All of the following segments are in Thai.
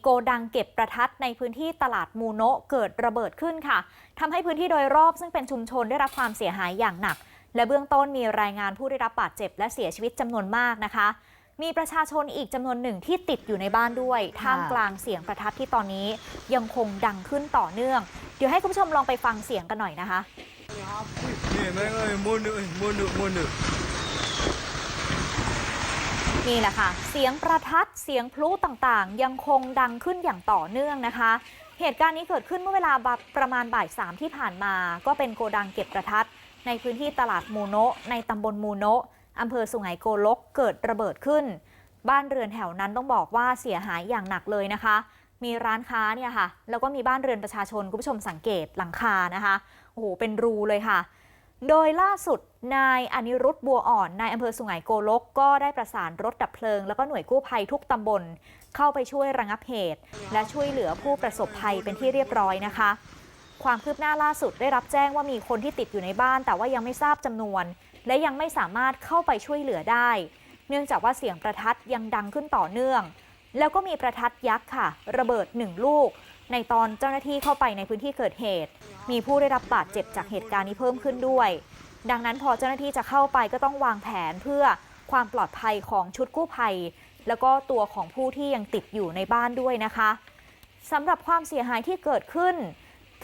โกดังเก็บประทัดในพื้นที่ตลาดมูโนะเกิดระเบิดขึ้นค่ะทำให้พื้นที่โดยรอบซึ่งเป็นชุมชนได้รับความเสียหายอย่างหนัก และเบื้องต้นมีรายงานผู้ได้รับบาดเจ็บและเสียชีวิตจำนวนมากนะคะ มีประชาชนอีกจำนวนหนึ่งที่ติดอยู่ในบ้านด้วย ท่ามกลางเสียงประทัดที่ตอนนี้ยังคงดังขึ้นต่อเนื่อง เดี๋ยวให้คุณผู้ชมลองไปฟังเสียงกันหน่อยนะคะ นี่แหละค่ะ เสียงประทัดเสียงพลุต่างๆ ยังคงดังขึ้นอย่างต่อเนื่องนะคะ เหตุการณ์นี้เกิดขึ้นเมื่อเวลาประมาณบ่ายสามที่ผ่านมา ก็เป็นโกดังเก็บประทัด ในพื้นที่ตลาดมูโนะในตำบลมูโนะอำเภอสุไหงโกลกเกิดระเบิดขึ้น บ้านเรือนแถวนั้นต้องบอกว่าเสียหายอย่างหนักเลยนะคะ มีร้านค้าเนี่ยค่ะ แล้วก็มีบ้านเรือนประชาชนคุณผู้ชมสังเกตหลังคานะคะโอ้โหเป็นรูเลยค่ะ โดยล่าสุดนายอนิรุตบัวอ่อนนายอำเภอสุไหงโกลก ก็ได้ประสานรถดับเพลิง แล้วก็หน่วยกู้ภัยทุกตำบล เข้าไปช่วยระงับเหตุ และช่วยเหลือผู้ประสบภัยเป็นที่เรียบร้อยนะคะ ความคืบหน้าล่าสุดได้รับแจ้งว่ามีคนที่ติดอยู่ในบ้าน แต่ว่ายังไม่ทราบจำนวน และยังไม่สามารถเข้าไปช่วยเหลือได้ เนื่องจากว่าเสียงประทัดยังดังขึ้นต่อเนื่อง แล้วก็มีประทัดยักษ์ค่ะ ระเบิดหนึ่งลูก ในตอนเจ้าหน้าที่เข้าไปในพื้นที่เกิดเหตุ มีผู้ได้รับบาดเจ็บจากเหตุการณ์นี้เพิ่มขึ้นด้วย ดังนั้นพอเจ้าหน้าที่จะเข้าไปก็ต้องวางแผนเพื่อความปลอดภัยของชุดกู้ภัย แล้วก็ตัวของผู้ที่ยังติดอยู่ในบ้านด้วยนะคะสำหรับความเสียหายที่เกิดขึ้น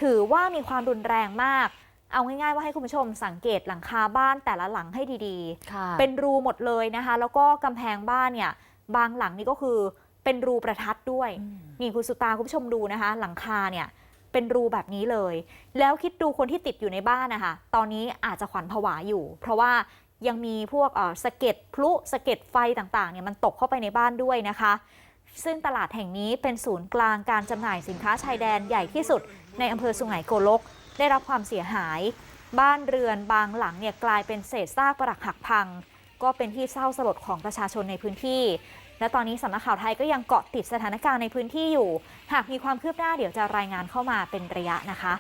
ถือว่ามีความรุนแรงมาก เอาง่ายๆว่าให้คุณผู้ชมสังเกตหลังคาบ้านแต่ละหลังให้ดีๆค่ะเป็นรูหมดเลยนะคะ แล้วก็กำแพงบ้านเนี่ยบางหลังนี่ก็คือ เป็นรูประทัดด้วยอืมนี่คุณสุตาคุณผู้ชมดูนะคะ หลังคาเนี่ยเป็นรูแบบนี้เลย แล้วคิดดูคนที่ติดอยู่ในบ้านนะคะ ตอนนี้อาจจะขวัญผวาอยู่ เพราะว่ายังมีพวกเอ่อสะเก็ดพลุสะเก็ดไฟต่างๆเนี่ยมันตกเข้าไปในบ้านด้วยนะคะ ซึ่งตลาดแห่งนี้เป็นศูนย์กลางการจำหน่ายสินค้าชายแดนใหญ่ที่สุด ในอำเภอสุไหงโกลก ได้รับความเสียหาย บ้านเรือนบางหลังเนี่ยกลายเป็นเศษซากปรักหักพัง ก็เป็นที่เศร้าสลดของประชาชนในพื้นที่ และตอนนี้สำนักข่าวไทยก็ยังเกาะติดสถานการณ์ในพื้นที่อยู่ หากมีความคืบหน้าเดี๋ยวจะรายงานเข้ามาเป็นระยะนะคะ